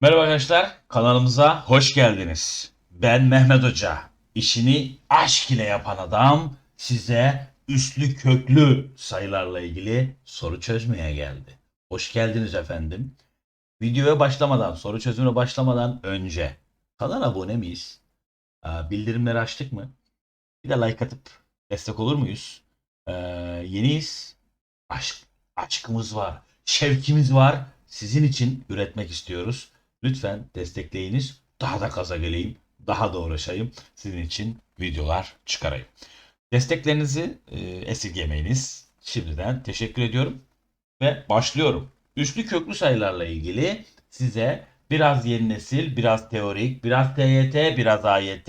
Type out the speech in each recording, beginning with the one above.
Merhaba arkadaşlar, kanalımıza hoş geldiniz. Ben Mehmet Hoca. İşini aşk ile yapan adam size üslü köklü sayılarla ilgili soru çözmeye geldi. Hoş geldiniz efendim. Videoya başlamadan, soru çözümüne başlamadan önce kanala abone miyiz? Bildirimleri açtık mı? Bir de like atıp destek olur muyuz? Ee, yeniyiz. Aşk, aşkımız var, şevkimiz var. Sizin için üretmek istiyoruz. Lütfen destekleyiniz. Daha da kaza geleyim. Daha da uğraşayım. Sizin için videolar çıkarayım. Desteklerinizi e, esirgemeyiniz. Şimdiden teşekkür ediyorum. Ve başlıyorum. Üslü köklü sayılarla ilgili size biraz yeni nesil, biraz teorik, biraz TYT, biraz AYT,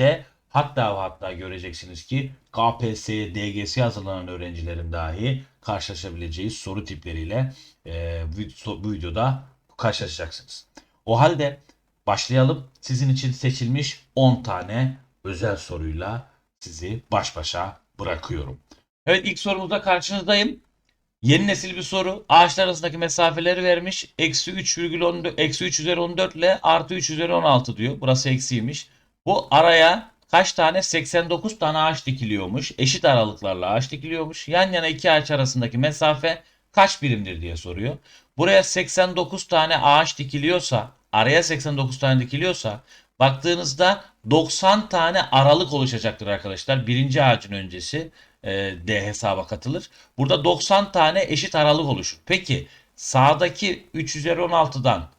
hatta hatta göreceksiniz ki KPSS, DGS hazırlanan öğrencilerin dahi karşılaşabileceği soru tipleriyle e, bu videoda karşılaşacaksınız. O halde başlayalım. Sizin için seçilmiş 10 tane özel soruyla sizi baş başa bırakıyorum. Evet ilk sorumuzda karşınızdayım. Yeni nesil bir soru. Ağaçlar arasındaki mesafeleri vermiş. Eksi 3,14 eksi 3 üzeri 14 ile artı 3 üzeri 16 diyor. Burası eksiymiş. Bu araya kaç tane? 89 tane ağaç dikiliyormuş. Eşit aralıklarla ağaç dikiliyormuş. Yan yana iki ağaç arasındaki mesafe kaç birimdir diye soruyor. Buraya 89 tane ağaç dikiliyorsa, araya 89 tane dikiliyorsa baktığınızda 90 tane aralık oluşacaktır arkadaşlar. Birinci ağacın öncesi e, D hesaba katılır. Burada 90 tane eşit aralık oluşur. Peki sağdaki 3 üzeri 16'dan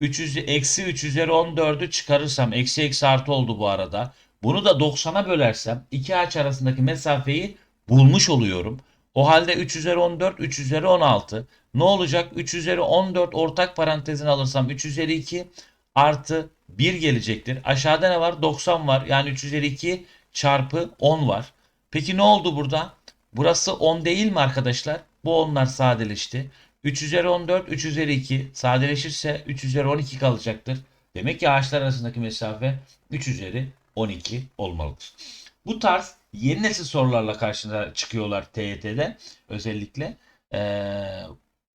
300, eksi 3 üzeri 14'ü çıkarırsam eksi eksi artı oldu bu arada. Bunu da 90'a bölersem iki ağaç arasındaki mesafeyi bulmuş oluyorum. O halde 3 üzeri 14, 3 üzeri 16. Ne olacak? 3 üzeri 14 ortak parantezini alırsam 3 üzeri 2 artı 1 gelecektir. Aşağıda ne var? 90 var. Yani 3 üzeri 2 çarpı 10 var. Peki ne oldu burada? Burası 10 değil mi arkadaşlar? Bu onlar sadeleşti. 3 üzeri 14, 3 üzeri 2 sadeleşirse 3 üzeri 12 kalacaktır. Demek ki ağaçlar arasındaki mesafe 3 üzeri 12 olmalıdır. Bu tarz yeni nesil sorularla karşına çıkıyorlar TYT'de özellikle. Ee,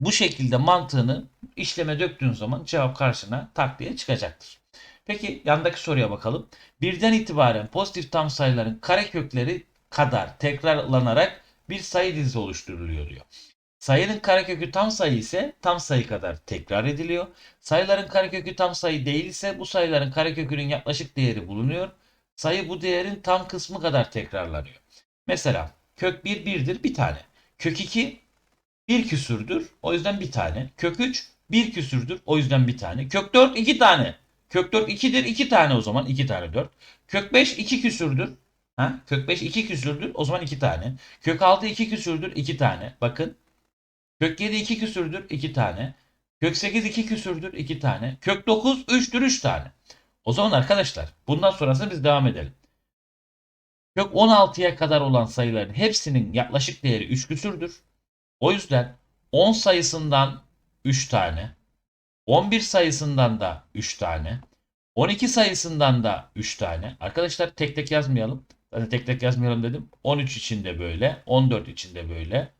bu şekilde mantığını işleme döktüğün zaman cevap karşına tak diye çıkacaktır. Peki yandaki soruya bakalım. Birden itibaren pozitif tam sayıların karekökleri kadar tekrarlanarak bir sayı dizisi oluşturuluyor diyor. Sayının karekökü tam sayı ise tam sayı kadar tekrar ediliyor. Sayıların karekökü tam sayı değil ise bu sayıların karekökünün yaklaşık değeri bulunuyor. Sayı bu değerin tam kısmı kadar tekrarlanıyor. Mesela kök 1 1'dir bir tane. Kök 2 1 küsürdür o yüzden bir tane. Kök 3 1 küsürdür o yüzden bir tane. Kök 4 2 tane. Kök 4 2'dir 2 tane o zaman 2 tane 4. Kök 5 2 küsürdür. Ha? Kök 5 2 küsürdür o zaman 2 tane. Kök 6 2 küsürdür 2 tane. Bakın. Kök 7 2 küsürdür 2 tane. Kök 8 2 küsürdür 2 tane. Kök 9 3'tür 3 tane. O zaman arkadaşlar bundan sonrasını biz devam edelim. Kök 16'ya kadar olan sayıların hepsinin yaklaşık değeri 3 küsürdür. O yüzden 10 sayısından 3 tane, 11 sayısından da 3 tane, 12 sayısından da 3 tane. Arkadaşlar tek tek yazmayalım. Zaten tek tek yazmayalım dedim. 13 içinde böyle, 14 içinde böyle,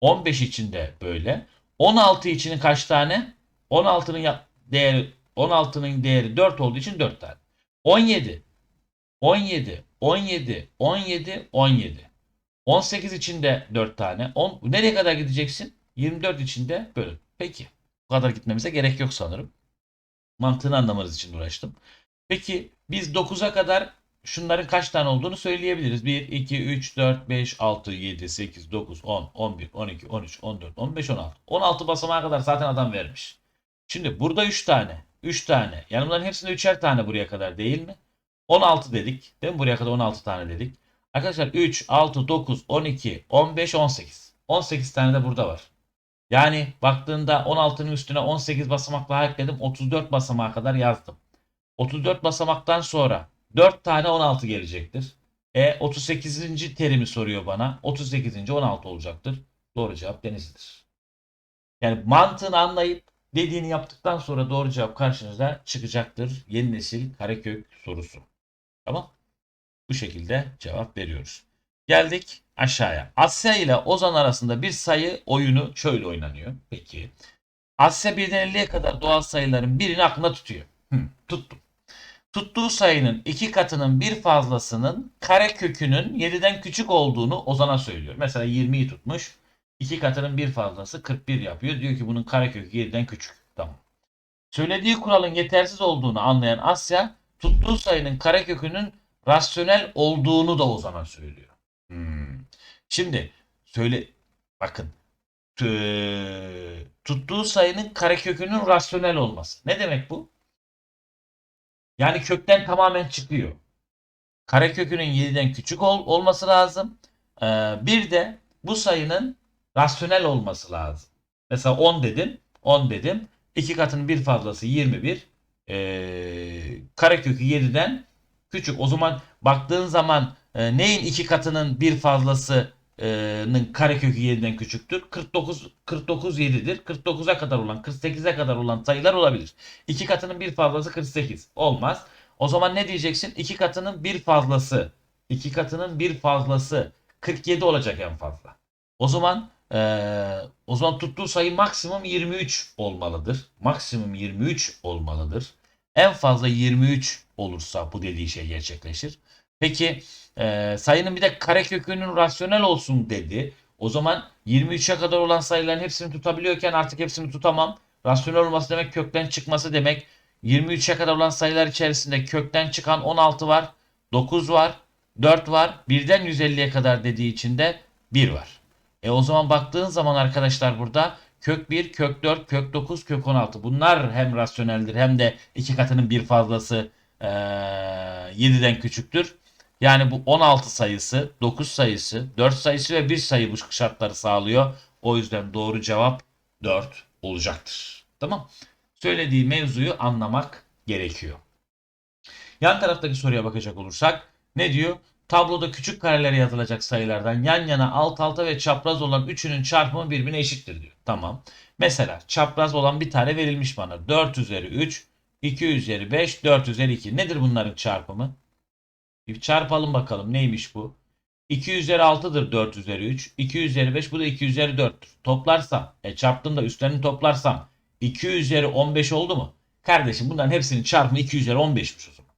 15 içinde böyle. 16 içinin kaç tane? 16'nın ya- değeri 16'nın değeri 4 olduğu için 4 tane. 17 17 17 17 17 18 içinde 4 tane. 10, nereye kadar gideceksin? 24 içinde bölün. Peki. Bu kadar gitmemize gerek yok sanırım. Mantığını anlamanız için uğraştım. Peki biz 9'a kadar şunların kaç tane olduğunu söyleyebiliriz. 1, 2, 3, 4, 5, 6, 7, 8, 9, 10, 11, 12, 13, 14, 15, 16. 16 basamağa kadar zaten adam vermiş. Şimdi burada 3 tane. 3 tane. Yani bunların hepsinde 3'er tane buraya kadar değil mi? 16 dedik. Değil mi? Buraya kadar 16 tane dedik. Arkadaşlar 3, 6, 9, 12, 15, 18. 18 tane de burada var. Yani baktığında 16'nın üstüne 18 basamak daha ekledim. 34 basamağa kadar yazdım. 34 basamaktan sonra 4 tane 16 gelecektir. E 38. terimi soruyor bana. 38. 16 olacaktır. Doğru cevap Denizli'dir. Yani mantığını anlayıp dediğini yaptıktan sonra doğru cevap karşınıza çıkacaktır. Yeni nesil karekök sorusu. Tamam. Bu şekilde cevap veriyoruz. Geldik aşağıya. Asya ile Ozan arasında bir sayı oyunu şöyle oynanıyor. Peki. Asya birden 50'ye kadar doğal sayıların birini aklında tutuyor. Hı, tuttum. Tuttuğu sayının iki katının bir fazlasının kare kökünün 7'den küçük olduğunu Ozan'a söylüyor. Mesela 20'yi tutmuş. İki katının bir fazlası 41 yapıyor. Diyor ki bunun kare kökü 7'den küçük. Tamam. Söylediği kuralın yetersiz olduğunu anlayan Asya tuttuğu sayının kare kökünün rasyonel olduğunu da Ozan'a söylüyor. Hmm. Şimdi söyle bakın tuttuğu sayının karekökünün rasyonel olması. Ne demek bu? Yani kökten tamamen çıkıyor. Karekökünün 7'den küçük ol- olması lazım. Ee, bir de bu sayının rasyonel olması lazım. Mesela 10 dedim. 10 dedim. İki katının bir fazlası 21. Ee, karekökü 7'den küçük. O zaman baktığın zaman e, neyin iki katının bir fazlasının karekökü 7'den küçüktür? 49 49 7'dir. 49'a kadar olan, 48'e kadar olan sayılar olabilir. İki katının bir fazlası 48. Olmaz. O zaman ne diyeceksin? İki katının bir fazlası. iki katının bir fazlası 47 olacak en fazla. O zaman eee, o zaman tuttuğu sayı maksimum 23 olmalıdır. Maksimum 23 olmalıdır. En fazla 23 olursa bu dediği şey gerçekleşir. Peki eee, sayının bir de karekökünün rasyonel olsun dedi. O zaman 23'e kadar olan sayıların hepsini tutabiliyorken artık hepsini tutamam. Rasyonel olması demek kökten çıkması demek. 23'e kadar olan sayılar içerisinde kökten çıkan 16 var, 9 var, 4 var. Birden 150'ye kadar dediği için de 1 var. E o zaman baktığın zaman arkadaşlar burada kök 1, kök 4, kök 9, kök 16. Bunlar hem rasyoneldir hem de iki katının bir fazlası eee 7'den küçüktür. Yani bu 16 sayısı, 9 sayısı, 4 sayısı ve 1 sayı bu şartları sağlıyor. O yüzden doğru cevap 4 olacaktır. Tamam. Söylediği mevzuyu anlamak gerekiyor. Yan taraftaki soruya bakacak olursak ne diyor? Tabloda küçük karelere yazılacak sayılardan yan yana alt alta ve çapraz olan üçünün çarpımı birbirine eşittir diyor. Tamam. Mesela çapraz olan bir tane verilmiş bana. 4 üzeri 3, 2 üzeri 5, 4 üzeri 2. Nedir bunların çarpımı? Bir çarpalım bakalım neymiş bu? 2 üzeri 6'dır 4 üzeri 3. 2 üzeri 5 bu da 2 üzeri 4'tür. Toplarsam, e çarptığımda üstlerini toplarsam 2 üzeri 15 oldu mu? Kardeşim bunların hepsinin çarpımı 2 üzeri 15'miş o zaman.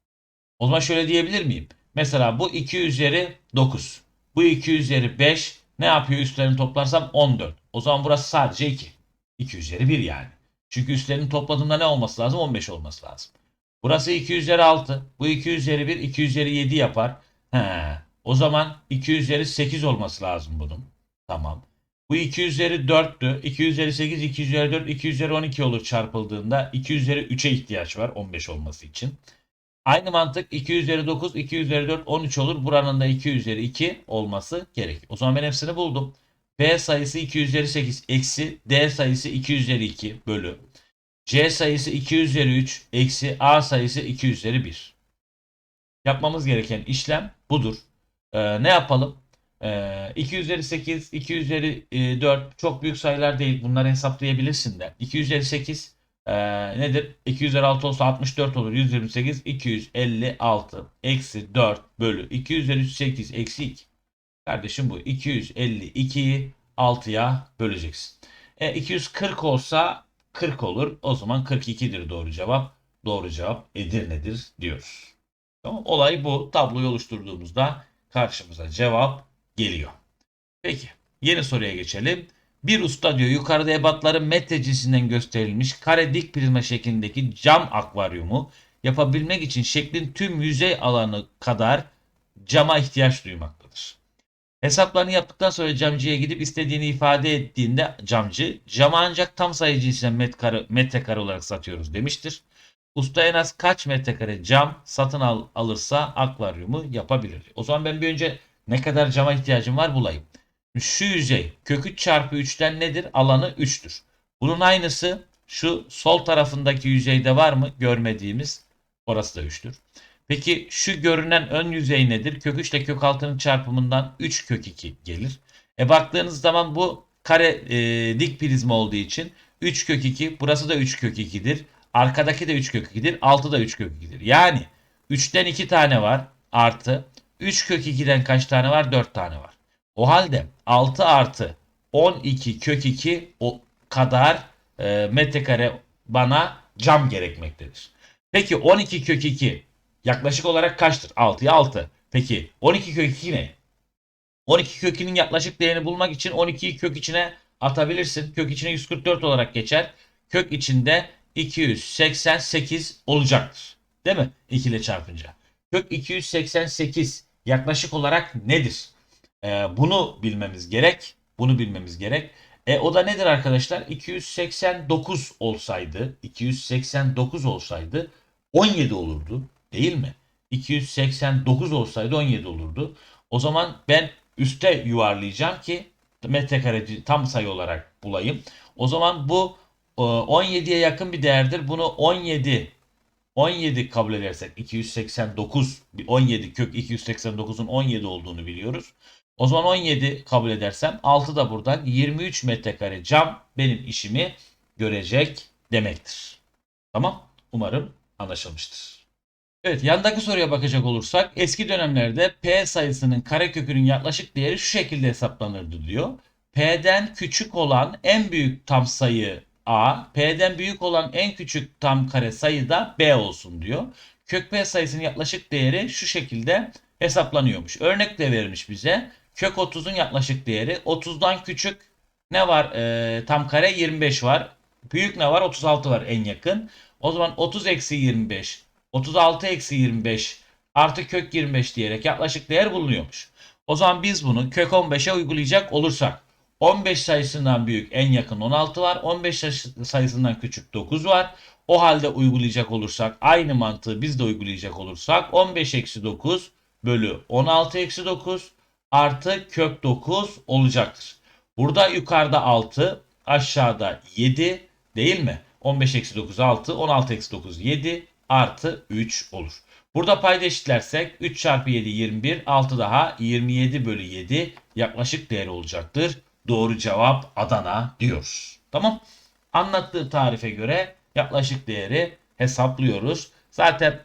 O zaman şöyle diyebilir miyim? Mesela bu 2 üzeri 9. Bu 2 üzeri 5 ne yapıyor üstlerini toplarsam 14. O zaman burası sadece 2. 2 üzeri 1 yani. Çünkü üstlerini topladığımda ne olması lazım? 15 olması lazım. Burası 2 üzeri 6. Bu 2 üzeri 1, 2 üzeri 7 yapar. He. O zaman 2 üzeri 8 olması lazım bunun. Tamam. Bu 2 üzeri 4'tü. 2 üzeri 8, 2 üzeri 4, 2 üzeri 12 olur çarpıldığında. 2 üzeri 3'e ihtiyaç var 15 olması için. Aynı mantık 2 üzeri 9, 2 üzeri 4, 13 olur. Buranın da 2 üzeri 2 olması gerek. O zaman ben hepsini buldum. B sayısı 2 üzeri 8 eksi D sayısı 2 üzeri 2 bölü. C sayısı 2 üzeri 3 eksi A sayısı 2 üzeri 1. Yapmamız gereken işlem budur. Ee, ne yapalım? Ee, 2 üzeri 8, 2 üzeri e, 4 çok büyük sayılar değil. Bunları hesaplayabilirsin de. 2 üzeri 8 e, nedir? 2 üzeri 6 olsa 64 olur. 128, 256 eksi 4 bölü 2 üzeri 8 eksi 2. Kardeşim bu 252'yi 6'ya böleceksin. E, 240 olsa 40 olur. O zaman 42'dir doğru cevap. Doğru cevap Edirne'dir diyoruz. Tamam. Olay bu. Tabloyu oluşturduğumuzda karşımıza cevap geliyor. Peki. Yeni soruya geçelim. Bir usta diyor yukarıda ebatları metre cinsinden gösterilmiş kare dik prizma şeklindeki cam akvaryumu yapabilmek için şeklin tüm yüzey alanı kadar cama ihtiyaç duymaktadır. Hesaplarını yaptıktan sonra camcıya gidip istediğini ifade ettiğinde camcı cama ancak tam sayı cinsinden metrekare, metrekare olarak satıyoruz demiştir. Usta en az kaç metrekare cam satın al, alırsa akvaryumu yapabilir. O zaman ben bir önce ne kadar cama ihtiyacım var bulayım. Şu yüzey kök 3 çarpı 3'ten nedir? Alanı 3'tür. Bunun aynısı şu sol tarafındaki yüzeyde var mı? Görmediğimiz orası da 3'tür. Peki şu görünen ön yüzey nedir? Kök 3 ile kök 6'nın çarpımından 3 kök 2 gelir. E baktığınız zaman bu kare e, dik prizma olduğu için 3 kök 2 burası da 3 kök 2'dir. Arkadaki de 3 kök 2'dir. Altı da 3 kök 2'dir. Yani 3'ten 2 tane var artı 3 kök 2'den kaç tane var? 4 tane var. O halde 6 artı 12 kök 2 o kadar e, metrekare bana cam gerekmektedir. Peki 12 kök 2 yaklaşık olarak kaçtır? 6'ya 6. Peki 12 kök 2 ne? 12 kök 2'nin yaklaşık değerini bulmak için 12'yi kök içine atabilirsin. Kök içine 144 olarak geçer. Kök içinde 288 olacaktır. Değil mi? 2 ile çarpınca. Kök 288 yaklaşık olarak nedir? Ee, bunu bilmemiz gerek. Bunu bilmemiz gerek. E, o da nedir arkadaşlar? 289 olsaydı, 289 olsaydı 17 olurdu. Değil mi? 289 olsaydı 17 olurdu. O zaman ben üste yuvarlayacağım ki metrekareci tam sayı olarak bulayım. O zaman bu e, 17'ye yakın bir değerdir. Bunu 17 17 kabul edersek 289 bir 17 kök 289'un 17 olduğunu biliyoruz. O zaman 17 kabul edersem 6 da buradan 23 metrekare cam benim işimi görecek demektir. Tamam? Umarım anlaşılmıştır. Evet yandaki soruya bakacak olursak eski dönemlerde P sayısının karekökünün yaklaşık değeri şu şekilde hesaplanırdı diyor. P'den küçük olan en büyük tam sayı A, P'den büyük olan en küçük tam kare sayı da B olsun diyor. Kök P sayısının yaklaşık değeri şu şekilde hesaplanıyormuş. Örnek de vermiş bize. Kök 30'un yaklaşık değeri 30'dan küçük ne var? Ee, tam kare 25 var. Büyük ne var? 36 var en yakın. O zaman 30 eksi 25, 36 eksi 25 artı kök 25 diyerek yaklaşık değer bulunuyormuş. O zaman biz bunu kök 15'e uygulayacak olursak 15 sayısından büyük en yakın 16 var. 15 sayısından küçük 9 var. O halde uygulayacak olursak aynı mantığı biz de uygulayacak olursak 15 eksi 9 bölü 16 eksi 9 artı kök 9 olacaktır. Burada yukarıda 6 aşağıda 7 değil mi? 15 eksi 9 6 16 eksi 9 7 artı 3 olur. Burada payda eşitlersek 3 çarpı 7 21 6 daha 27 bölü 7 yaklaşık değer olacaktır. Doğru cevap Adana diyoruz. Tamam. Anlattığı tarife göre yaklaşık değeri hesaplıyoruz. Zaten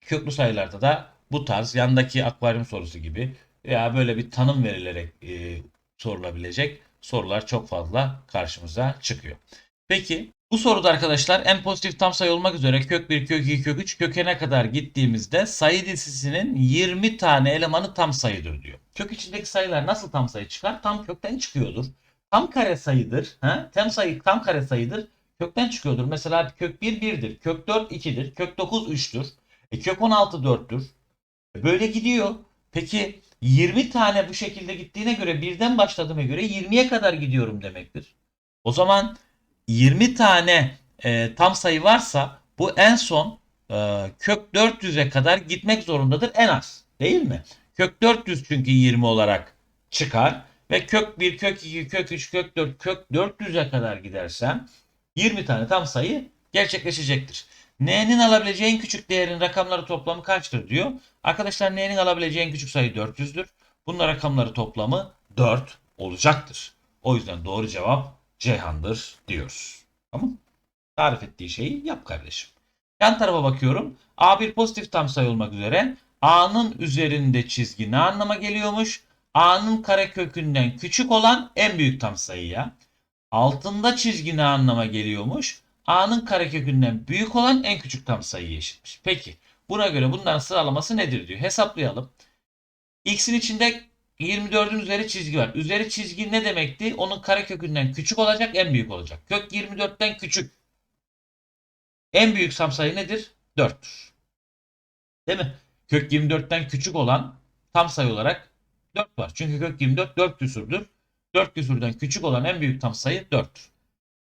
köklü sayılarda da bu tarz yandaki akvaryum sorusu gibi veya böyle bir tanım verilerek e, sorulabilecek sorular çok fazla karşımıza çıkıyor. Peki bu soruda arkadaşlar en pozitif tam sayı olmak üzere kök 1, kök 2, kök 3 kökene kadar gittiğimizde sayı dizisinin 20 tane elemanı tam sayıdır diyor. Kök içindeki sayılar nasıl tam sayı çıkar? Tam kökten çıkıyordur. Tam kare sayıdır. Ha? Tam sayı tam kare sayıdır. Kökten çıkıyordur. Mesela kök 1 1'dir. Kök 4 2'dir. Kök 9 3'tür. E, kök 16 4'tür. E, böyle gidiyor. Peki 20 tane bu şekilde gittiğine göre birden başladığıma göre 20'ye kadar gidiyorum demektir. O zaman 20 tane e, tam sayı varsa bu en son e, kök 400'e kadar gitmek zorundadır en az. Değil mi? Kök 400 çünkü 20 olarak çıkar ve kök 1, kök 2, kök 3, kök 4, kök 400'e kadar gidersem 20 tane tam sayı gerçekleşecektir. N'nin alabileceği en küçük değerin rakamları toplamı kaçtır diyor. Arkadaşlar N'nin alabileceği en küçük sayı 400'dür. Bunun rakamları toplamı 4 olacaktır. O yüzden doğru cevap Ceyhan'dır diyoruz. Tamam Tarif ettiği şeyi yap kardeşim. Yan tarafa bakıyorum. A bir pozitif tam sayı olmak üzere A'nın üzerinde çizgi ne anlama geliyormuş? A'nın karekökünden küçük olan en büyük tam sayıya. Altında çizgi ne anlama geliyormuş? A'nın karekökünden büyük olan en küçük tam sayıya eşitmiş. Peki buna göre bunların sıralaması nedir diyor. Hesaplayalım. X'in içinde 24'ün üzeri çizgi var. Üzeri çizgi ne demekti? Onun karekökünden küçük olacak, en büyük olacak. Kök 24'ten küçük. En büyük tam sayı nedir? 4'tür. Değil mi? Kök 24'ten küçük olan tam sayı olarak 4 var. Çünkü kök 24 4 küsürdür. 4 küsürden küçük olan en büyük tam sayı 4'tür.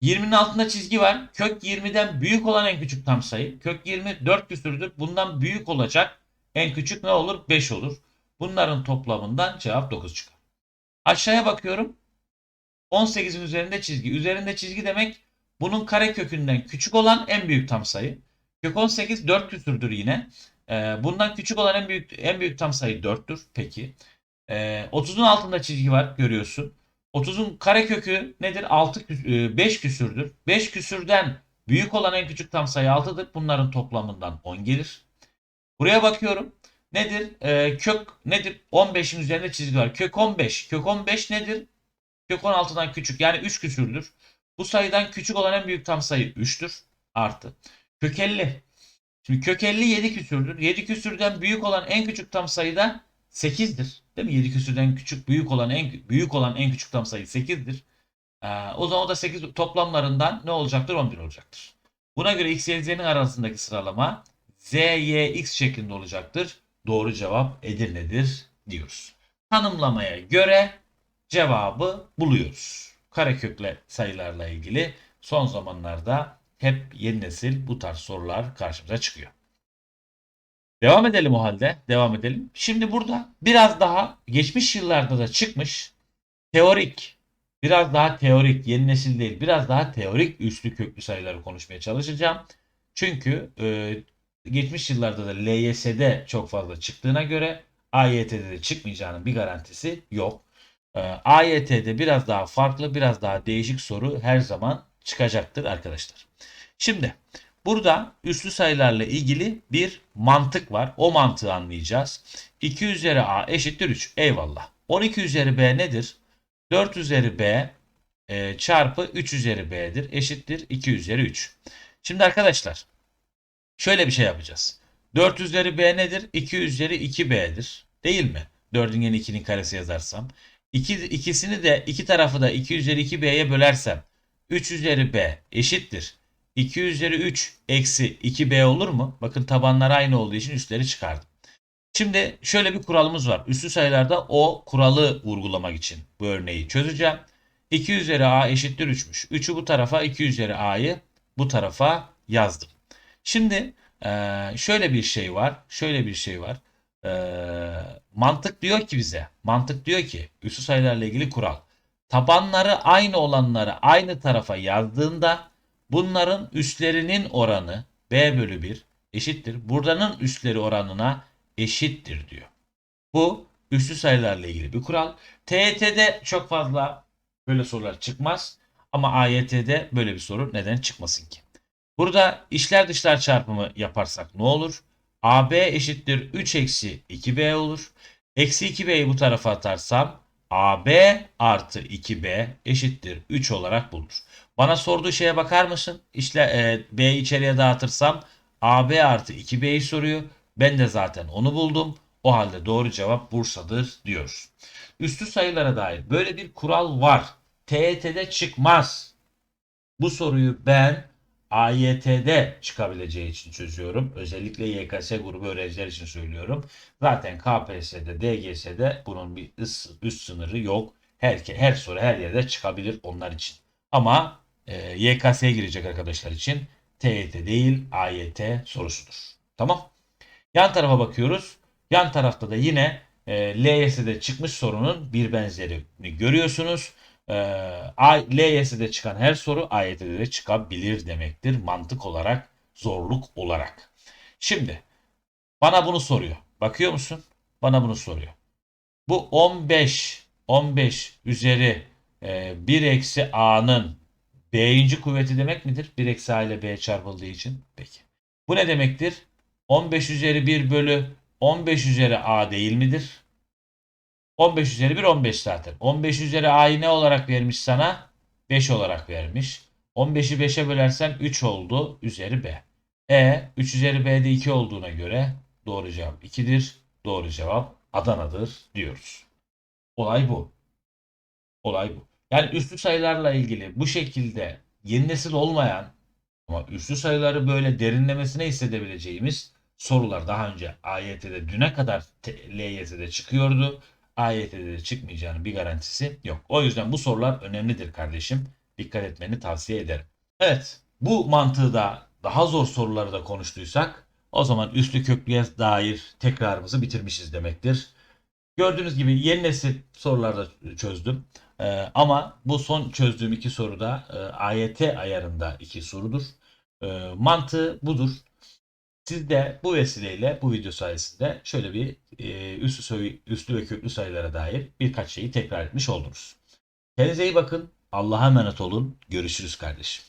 20'nin altında çizgi var. Kök 20'den büyük olan en küçük tam sayı. Kök 20 4 küsürdür. Bundan büyük olacak en küçük ne olur? 5 olur. Bunların toplamından cevap 9 çıkar. Aşağıya bakıyorum. 18'in üzerinde çizgi. Üzerinde çizgi demek bunun kare kökünden küçük olan en büyük tam sayı. Kök 18 4 küsürdür yine. Ee, bundan küçük olan en büyük en büyük tam sayı 4'tür. Peki. Ee, 30'un altında çizgi var görüyorsun. 30'un kare kökü nedir? 6 5 küsürdür. 5 küsürden büyük olan en küçük tam sayı 6'dır. Bunların toplamından 10 gelir. Buraya bakıyorum. Nedir? Ee, kök nedir? 15'in üzerinde çizgi var. Kök 15. Kök 15 nedir? Kök 16'dan küçük. Yani 3 küsürdür. Bu sayıdan küçük olan en büyük tam sayı 3'tür. Artı. Kök 50. Şimdi kök 50 7 küsürdür. 7 küsürden büyük olan en küçük tam sayı da 8'dir. Değil mi? 7 küsürden küçük büyük olan en büyük olan en küçük tam sayı 8'dir. Ee, o zaman o da 8 toplamlarından ne olacaktır? 11 olacaktır. Buna göre x, y, z'nin arasındaki sıralama z, y, x şeklinde olacaktır. Doğru cevap Edirne'dir diyoruz. Tanımlamaya göre cevabı buluyoruz. Karekökle sayılarla ilgili son zamanlarda hep yeni nesil bu tarz sorular karşımıza çıkıyor. Devam edelim o halde. Devam edelim. Şimdi burada biraz daha geçmiş yıllarda da çıkmış teorik, biraz daha teorik, yeni nesil değil, biraz daha teorik üslü köklü sayıları konuşmaya çalışacağım. Çünkü e, geçmiş yıllarda da LYS'de çok fazla çıktığına göre AYT'de de çıkmayacağının bir garantisi yok. E, AYT'de biraz daha farklı, biraz daha değişik soru her zaman çıkacaktır arkadaşlar. Şimdi burada üslü sayılarla ilgili bir mantık var. O mantığı anlayacağız. 2 üzeri A eşittir 3. Eyvallah. 12 üzeri B nedir? 4 üzeri B e, çarpı 3 üzeri B'dir. Eşittir 2 üzeri 3. Şimdi arkadaşlar şöyle bir şey yapacağız. 4 üzeri B nedir? 2 üzeri 2B'dir. Değil mi? 4'ün yeni 2'nin karesi yazarsam. İki, ikisini de iki tarafı da 2 üzeri 2B'ye bölersem 3 üzeri B eşittir. 2 üzeri 3 eksi 2B olur mu? Bakın tabanlar aynı olduğu için üstleri çıkardım. Şimdi şöyle bir kuralımız var. Üslü sayılarda o kuralı vurgulamak için bu örneği çözeceğim. 2 üzeri A eşittir 3'müş. 3'ü bu tarafa 2 üzeri A'yı bu tarafa yazdım. Şimdi eee, şöyle bir şey var. Şöyle bir şey var. Eee, mantık diyor ki bize. Mantık diyor ki üslü sayılarla ilgili kural. Tabanları aynı olanları aynı tarafa yazdığında bunların üstlerinin oranı B bölü 1 eşittir. Buradanın üstleri oranına eşittir diyor. Bu üslü sayılarla ilgili bir kural. TYT'de çok fazla böyle sorular çıkmaz. Ama AYT'de böyle bir soru neden çıkmasın ki? Burada içler dışlar çarpımı yaparsak ne olur? AB eşittir 3 eksi 2B olur. Eksi 2B'yi bu tarafa atarsam AB artı 2B eşittir 3 olarak bulunur. Bana sorduğu şeye bakar mısın? İşte e, B'yi içeriye dağıtırsam AB artı 2B'yi soruyor. Ben de zaten onu buldum. O halde doğru cevap Bursa'dır diyoruz. Üstü sayılara dair böyle bir kural var. TET'de çıkmaz. Bu soruyu ben AYT'de çıkabileceği için çözüyorum. Özellikle YKS grubu öğrenciler için söylüyorum. Zaten KPSS'de, DGS'de bunun bir üst, sınırı yok. Her, her soru her yerde çıkabilir onlar için. Ama e, YKS'ye girecek arkadaşlar için TET değil AYT sorusudur. Tamam. Yan tarafa bakıyoruz. Yan tarafta da yine e, LYS'de çıkmış sorunun bir benzerini görüyorsunuz. E, LYS'de çıkan her soru AYT'de de çıkabilir demektir mantık olarak, zorluk olarak. Şimdi bana bunu soruyor. Bakıyor musun? Bana bunu soruyor. Bu 15 15 üzeri e, 1 eksi a'nın b'inci kuvveti demek midir? 1 eksi a ile b çarpıldığı için. Peki. Bu ne demektir? 15 üzeri 1 bölü 15 üzeri a değil midir? 15 üzeri 1 15 zaten. 15 üzeri a'yı ne olarak vermiş sana? 5 olarak vermiş. 15'i 5'e bölersen 3 oldu üzeri b. E 3 üzeri b'de 2 olduğuna göre doğru cevap 2'dir. Doğru cevap Adana'dır diyoruz. Olay bu. Olay bu. Yani üslü sayılarla ilgili bu şekilde yeni nesil olmayan ama üslü sayıları böyle derinlemesine hissedebileceğimiz sorular daha önce AYT'de düne kadar LYS'de çıkıyordu. AYT'de de çıkmayacağının bir garantisi yok. O yüzden bu sorular önemlidir kardeşim. Dikkat etmeni tavsiye ederim. Evet bu mantığı da daha zor soruları da konuştuysak o zaman üslü köklüye dair tekrarımızı bitirmişiz demektir. Gördüğünüz gibi yeni nesil sorularda çözdüm. Ee, ama bu son çözdüğüm iki soruda e, AYT ayarında iki sorudur. E, mantığı budur. Siz de bu vesileyle bu video sayesinde şöyle bir e, üslü, sayı, üslü ve köklü sayılara dair birkaç şeyi tekrar etmiş oldunuz. Kendinize iyi bakın. Allah'a emanet olun. Görüşürüz kardeşim.